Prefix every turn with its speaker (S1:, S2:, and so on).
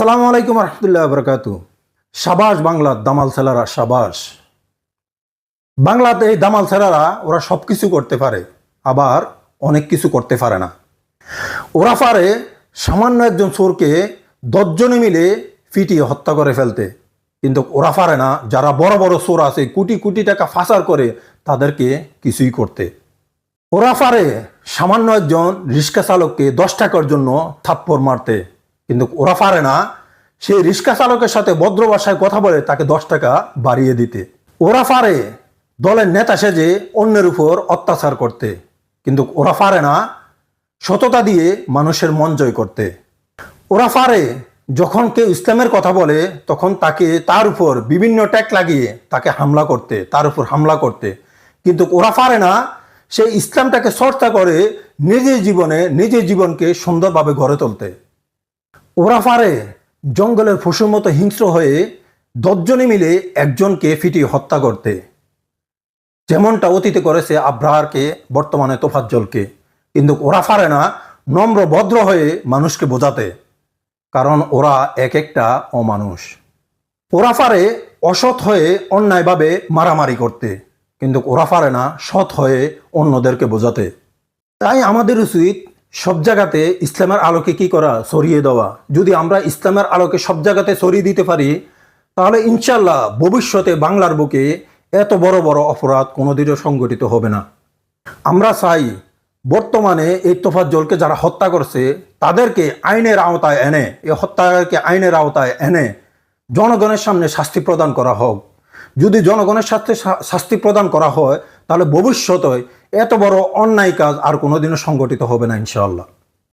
S1: আসসালামু আলাইকুম রহমতুল্লাহ বরকাত সাবাস বাংলার দামাল ছেলারা সাবাস। বাংলাতে এই দামাল ছেলারা ওরা সব কিছু করতে পারে, আবার অনেক কিছু করতে পারে না। ওরা পারে সামান্য একজন চোরকে দশজনে মিলে পিটিয়ে হত্যা করে ফেলতে। কিন্তু ওরা পারে না, যারা বড় বড় চোর আছে, কোটি কোটি টাকা ফাঁসার করে তাদেরকে কিছুই করতে। ওরা পারে সামান্য একজন রিক্সা চালককে দশ টাকার জন্য থাপ্পড় মারতে। কিন্তু ওরা পারে না। সেই রিক্সা চালকের সাথে ভদ্র ভাষায় কথা বলে তাকে দশ টাকা বাড়িয়ে দিতে। ওরা পারে। দলের নেতা সেজে অন্যের উপর অত্যাচার করতে। কিন্তু ওরা পারে না সততা দিয়ে মানুষের মন জয় করতে। ওরা পারে। যখন কেউ ইসলামের কথা বলে, তখন তাকে তার উপর বিভিন্ন ট্যাগ লাগিয়ে তাকে হামলা করতে, তার উপর হামলা করতে। কিন্তু ওরা পারে না। সেই ইসলামটাকে চর্চা করে নিজের জীবনে, নিজের জীবনকে সুন্দরভাবে গড়ে তুলতে। ওরা পারে জঙ্গলের পশুর মতো হিংস্র হয়ে দশজনে মিলে একজনকে ফিটিয়ে হত্যা করতে। যেমনটা অতীতে করেছে আব্রাহারকে, বর্তমানে তোফাজ্জলকে। কিন্তু ওরা পারে না, নম্র ভদ্র হয়ে মানুষকে বোঝাতে। কারণ ওরা এক একটা অমানুষ। ওরা পারে অসৎ হয়ে অন্যায়ভাবে মারামারি করতে। কিন্তু ওরা পারে না, সৎ হয়ে অন্যদেরকে বোঝাতে। তাই আমাদের উচিত সব জায়গাতে ইসলামের আলোকে কি করা সরিয়ে দেওয়া? যদি আমরা ইসলামের আলোকে সব জায়গাতে সরিয়ে দিতে পারি, তাহলে ইনশাল্লাহ ভবিষ্যতে বাংলার বুকে এত বড় বড় অপরাধ কোনোদিনও সংগঠিত হবে না। আমরা চাই বর্তমানে এই তোফাজ্জলকে যারা হত্যা করছে, তাদেরকে আইনের আওতায় এনে, এই হত্যাকে আইনের আওতায় এনে জনগণের সামনে শাস্তি প্রদান করা হোক। যদি জনগণের সাথে শাস্তি প্রদান করা হয়, তাহলে ভবিষ্যতে এত বড় অন্যায় কাজ আর কোনোদিনও সংগঠিত হবে না ইনশাআল্লাহ।